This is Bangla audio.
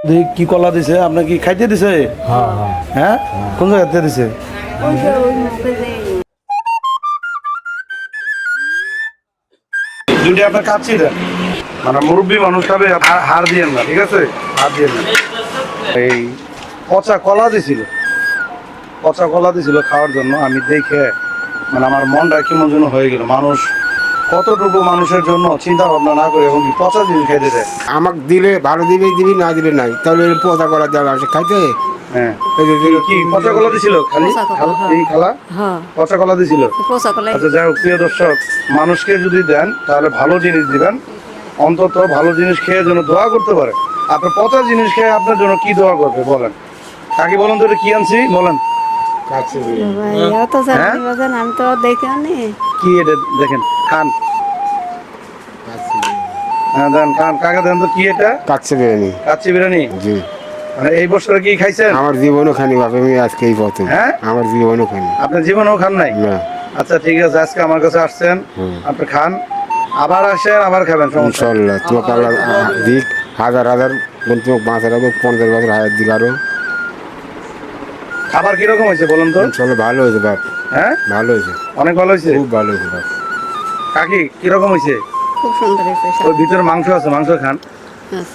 দেখি কি কলা দিছে? আপনার কি খাইতে দিছে? হ্যাঁ কোন জায়গাতে দিছে? দুইটা আপনার কাচ্ছি মানে মুরব্বী মানুষ খাবে হার- হার দিয়েন না ঠিক আছে? হার দিয়েন না। এই পচা কলা দিছিল। পচা কলা দিছিল খাওয়ার জন্য। আমি দেখে মানে আমার মনটা কেমন যেন হয়ে গেল। মানুষ কতটুকু মানুষের জন্য চিন্তা ভাবনা না করে এবং পচা জিনিস খাইতে দেয় আমাকে দিলে ভালো দিবে দিবি না দিলে নাই। তাহলে পচা করা যাবে আসে খাইতে? হ্যাঁ। কি পচা কলা দিছিল? খালি? হ্যাঁ। এই খালা? হ্যাঁ। পচা কলা দিছিল? আচ্ছা যাই হোক প্রিয় দর্শক মানুষকে যদি দেন তাহলে ভালো জিনিস দিবেন। অন্তত ভালো জিনিস খেয়ে যেন দোয়া করতে পারে। আপনার পচা জিনিস খেয়ে আপনার জন্য কি দোয়া করবে বলেন। কাকি বলেন তো এটা কি আনছি? বলেন। আমি তো দেখি কি এটা দেখেন খান। হ্যাঁ খান কাকা দেন তো কি এটা? বিরিয়ানি। কাচ্চি বিরিয়ানি? জি। এই বছরে কি খাইছেন? আমার জীবনও খানি বাপে আমি আজকে এই প্রথম হ্যাঁ? আমার জীবনও খানি। আপনার জীবনেও খান নাই? না। আচ্ছা ঠিক আছে আজকে আমার কাছে আসছেন আপনি খান। আবার আসেন আবার খাবেন সমস্যা নেই। ইনশাল্লাহ তোমাকে আল্লাহ দিক। হাজার হাজার পাঁচ হাজার পঞ্চাশ বছর হাজার দিক আরও। খাবার কীরকম হয়েছে বলুন তো? চলো ভালো হয়েছে বাপ। হ্যাঁ? ভালো হয়েছে। অনেক ভালো হয়েছে? খুব ভালো হয়েছে বাপ। কাকি কীরকম হয়েছে? খুব সুন্দর হয়েছে ওই ভিতরে মাংস আছে মাংস খান। হ্যাঁ।